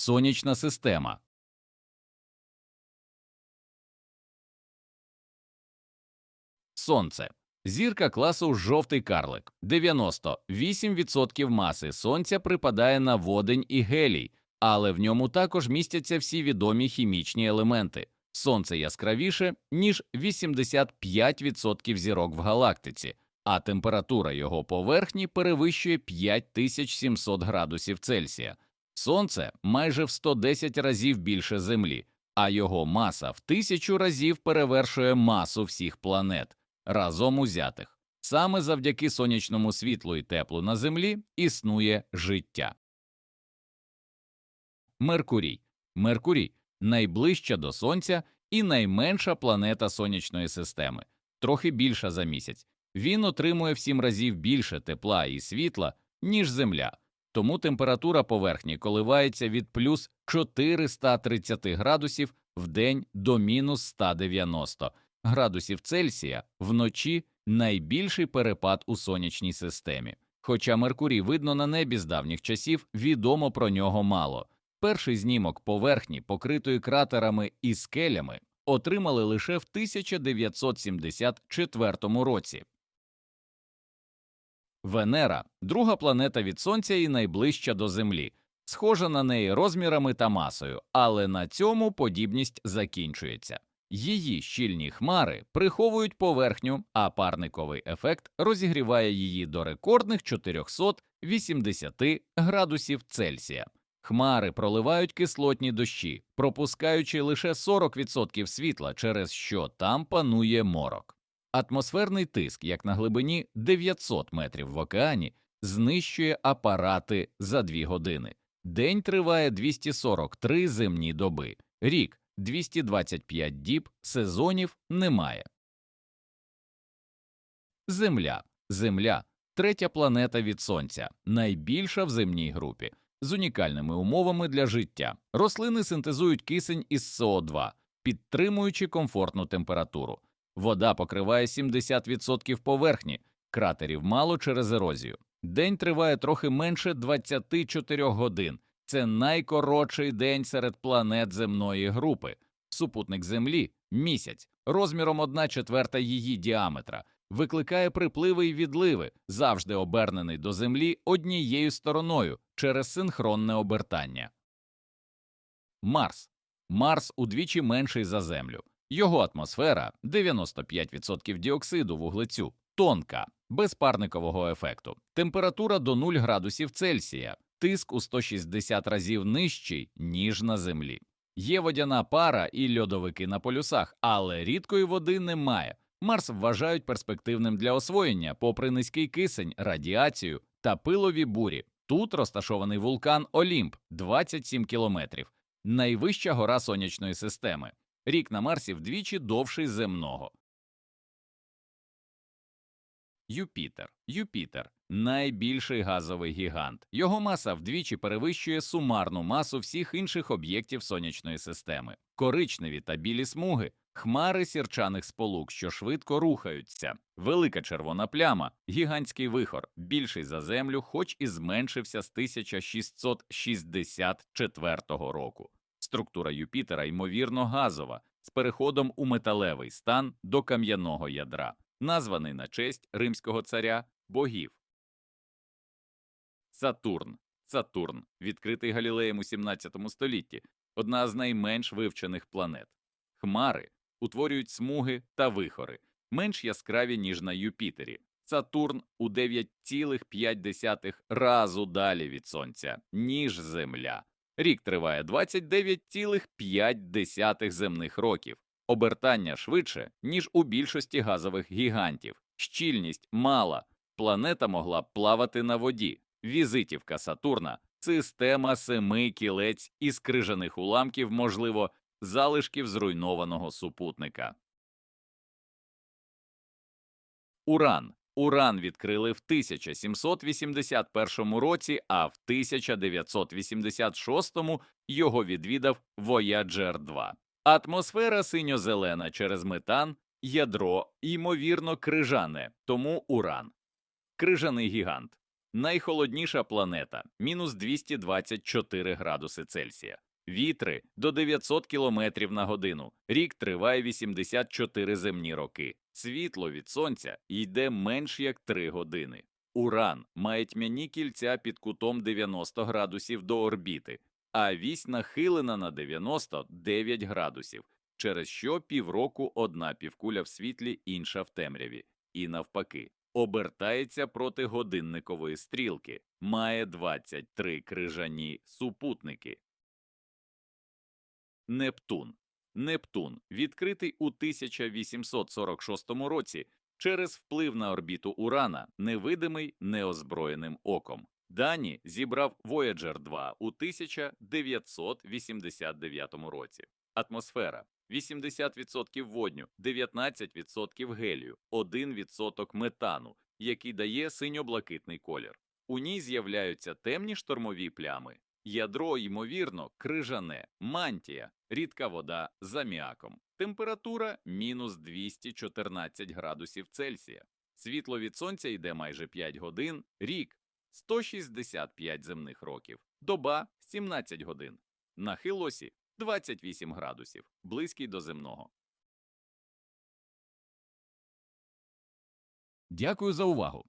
Сонячна система. Сонце. Зірка класу жовтий карлик. 98% маси сонця припадає на водень і гелій, але в ньому також містяться всі відомі хімічні елементи. Сонце яскравіше, ніж 85% зірок в галактиці, а температура його поверхні перевищує 5700 градусів Цельсія. Сонце майже в 110 разів більше Землі, а його маса в тисячу разів перевершує масу всіх планет разом узятих. Саме завдяки сонячному світлу і теплу на Землі існує життя. Меркурій. Меркурій найближча до Сонця і найменша планета сонячної системи, трохи більша за місяць. Він отримує в сім разів більше тепла і світла, ніж Земля, тому температура поверхні коливається від плюс 430 градусів в день до мінус 190 градусів Цельсія вночі найбільший перепад у сонячній системі. Хоча Меркурій видно на небі з давніх часів, відомо про нього мало. Перший знімок поверхні, покритої кратерами і скелями, отримали лише в 1974 році. Венера друга планета від Сонця і найближча до Землі, схожа на неї розмірами та масою, але на цьому подібність закінчується. Її щільні хмари приховують поверхню, а парниковий ефект розігріває її до рекордних 480 градусів Цельсія. Хмари проливають кислотні дощі, пропускаючи лише 40% світла, через що там панує морок. Атмосферний тиск, як на глибині 900 метрів в океані, знищує апарати за 2 години. День триває 243 земні доби, рік 225 діб, сезонів немає. Земля. Земля третя планета від Сонця, найбільша в земній групі, з унікальними умовами для життя. Рослини синтезують кисень із СО2, підтримуючи комфортну температуру. Вода покриває 70% поверхні, кратерів мало через ерозію. День триває трохи менше 24 годин. Це найкоротший день серед планет земної групи. Супутник Землі місяць розміром 1 четверта її діаметра викликає припливи й відливи, завжди обернений до Землі однією стороною через синхронне обертання. Марс. Марс удвічі менший за Землю. Його атмосфера 95% діоксиду вуглецю, тонка, без парникового ефекту, температура до 0 градусів Цельсія, тиск у 160 разів нижчий, ніж на Землі. Є водяна пара і льодовики на полюсах, але рідкої води немає. Марс вважають перспективним для освоєння, попри низький кисень, радіацію та пилові бурі. Тут розташований вулкан Олімп 27 кілометрів, найвища гора сонячної системи. Рік на Марсі вдвічі довший земного. Юпітер. Юпітер найбільший газовий гігант. Його маса вдвічі перевищує сумарну масу всіх інших об'єктів сонячної системи. Коричневі та білі смуги, хмари сірчаних сполук, що швидко рухаються. Велика червона пляма, гігантський вихор, більший за землю, хоч і зменшився з 1664 року. Структура Юпітера ймовірно газова, з переходом у металевий стан до кам'яного ядра, названий на честь римського царя богів. Сатурн. Сатурн, відкритий Галілеєм у 17 столітті, одна з найменш вивчених планет. Хмари утворюють смуги та вихори, менш яскраві, ніж на Юпітері. Сатурн у 9,5 разу далі від Сонця, ніж Земля. Рік триває 29,5 земних років. Обертання швидше, ніж у більшості газових гігантів. Щільність мала. Планета могла плавати на воді. Візитівка Сатурна система семи кілець із крижаних уламків, можливо, залишків зруйнованого супутника. Уран. Уран відкрили в 1781 році, а в 1986 його відвідав Voyager 2. Атмосфера синьо-зелена через метан, ядро, ймовірно, крижане, тому уран. Крижаний гігант. Найхолодніша планета мінус 224 градуси Цельсія. Вітри до 900 км на годину. Рік триває 84 земні роки. Світло від сонця йде менш як 3 години. Уран має тьмяні кільця під кутом 90 градусів до орбіти, а вісь нахилена на 99 градусів, через що півроку одна півкуля в світлі, інша в темряві, і навпаки. Обертається проти годинникової стрілки, має 23 крижані супутники. Нептун. Нептун відкритий у 1846 році через вплив на орбіту Урана, невидимий неозброєним оком. Дані зібрав Voyager 2 у 1989 році. Атмосфера 80% водню, 19% гелію, 1% метану, який дає синьо-блакитний колір. У ній з'являються темні штормові плями, ядро, ймовірно, крижане, мантія, рідка вода з аміаком, температура мінус 214 градусів Цельсія. Світло від сонця йде майже 5 годин, рік 165 земних років, доба 17 годин, нахил осі 28 градусів, близький до земного. Дякую за увагу.